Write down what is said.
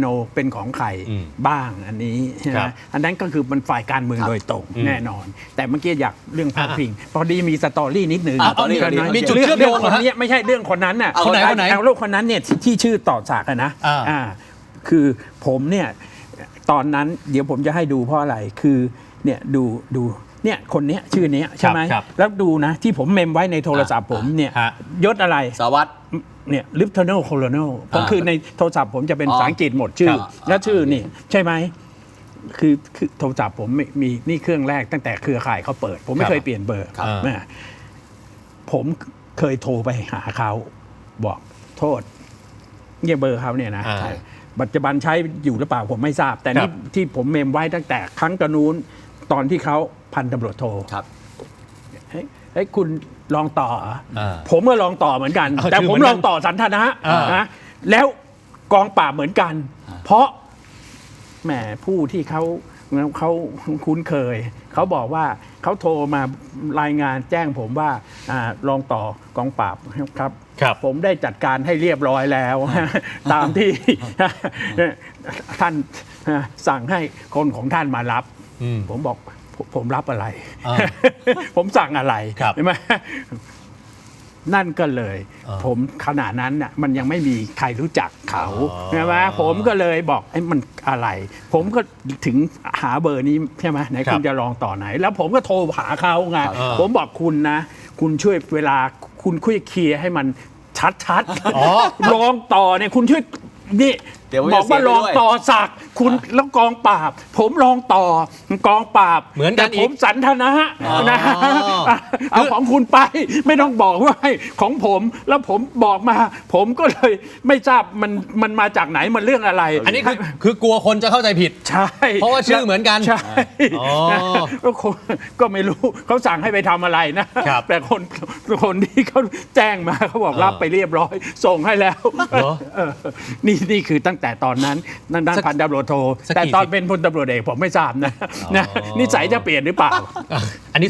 โนเป็นของใครอืมบ้างอันนี้ใช่ไหคมรับอันนั้นก็คือมันฝ่ายการเมืองครับโดยตรงอืมแน่นอน แต่เมื่อกี้อยากเรื่องพาดพิง พอดีมีสตอรี่นิดนึงอะเอานี่ก็น้อยมีจุดรื่องเชื่อมโยงคเหรอนฮะเนี้ยไม่ใช่เรื่องคนนั้นน่ะเอาไหนเอาไหนเอาลูกคนนั้นเนี่ยที่ที่ชื่อต่อจากอะนะอ่าอ่าคือผมเนี่ยตอนนั้นเดี๋ยวผมจะให้ดูเพราะอะไรคือเนี่ยดูดู เนี่ยคนเนี้ยชื่อเนี้ยใช่ไหมครับ แล้วดูนะที่ผมเมมไว้ในโทรศัพท์ผมเนี่ยฮะยศอะไรสารวัตรเนี่ยลิฟเทอร์เนลโคโลเนลก็คือในโทรศัพท์ผมจะเป็นอ๋อภาษาอังกฤษหมดชื่อ ครับ แล้วชื่อนี่ใช่ไหมคือคือโทรศัพท์ผมไม่มีนี่เครื่องแรกตั้งแต่เครือข่ายเขาเปิด ผมไม่ครับเคยเปลี่ยนเบอร์ครับแม่ผมเคยโทรไปหาเขาบอกโทษเนี่ยเบอร์เขาเนี่ยนะอ่า ใช่ ปัจจุบันใช้อยู่หรือเปล่าผมไม่ทราบ แต่นี่ครับที่ผมเมมไว้ตั้งแต่ครั้งกระนู้นตอนที่เขา พันตำรวจโทครับเฮ้ยเฮ้ยคุณลองต่อเหรออ่าผมก็ลองต่อเหมือนกันเอาแต่ชื่อผมเหมือนลกันองต่อสันทนะอ่านนะแล้วกองปราบเหมือนกัน เพราะแหมผู้ที่เขาเขาคุ้นเคย เขาบอกว่าเขาโทรมารายงานแจ้งผมว่าอาลองต่อกองปราบครับครับผมได้จัดการให้เรียบร้อยแล้ว ตามที่ท่านสั่งให้คนของท่านมารับอืมผมบอก ผมผมรับอะไรอ่าผมสั่งอะไรครับใช่ไหมนั่นก็เลยอ่าผมขณะนั้นน่ะมันยังไม่มีใครรู้จักเขาอ๋อใช่ไหมผมก็เลยบอกไอ้มันอะไร ผมก็ถึงหาเบอร์นี้ใช่ไหมไหนครับคุณจะลองต่อไหน แล้วผมก็โทรหาเขาไงครับผมบอกคุณนะ คุณช่วยเวลาคุณคุยเคลียร์ให้มันชัดอ๋อๆลองต่อเนี่ยคุณช่วยนี่เดี๋ยวผมบจะอกว่าเสียไปลองด้วย ต่อสักดิ์คุณแล้วกองปราบ ผมลองต่อกองปราบเหมือนกันแต่อีกผมสันทนะอ๋อนะเอาของคุณไปไม่ต้องบอกว่าให้ของผมแล้วผมบอกมา ผมก็เลยไม่ทราบมันมันมาจากไหนมันเรื่องอะไรอันนี้คือคือกลัวคนจะเข้าใจผิด ใช่เพราะว่าชื่อเหมือนกันใช่อ๋อก็คงก็ไม่รู้เขาสั่งให้ไปทำอะไรนะครับแต่คนคนที่เขาแจ้งมาเขาบอกเออรับไปเรียบร้อย ส่งให้แล้วเหรอ เออนี่นี่คือตั้งแต่ตอนนั้นนั่นด้านสักพันตำรวจโท สักกี่แต่ตอนสิบเป็นพลตำรวจเอกผมไม่ทราบนะนะอ๋อ นิสัยจะเปลี่ยนหรือเปล่าอะอันนี้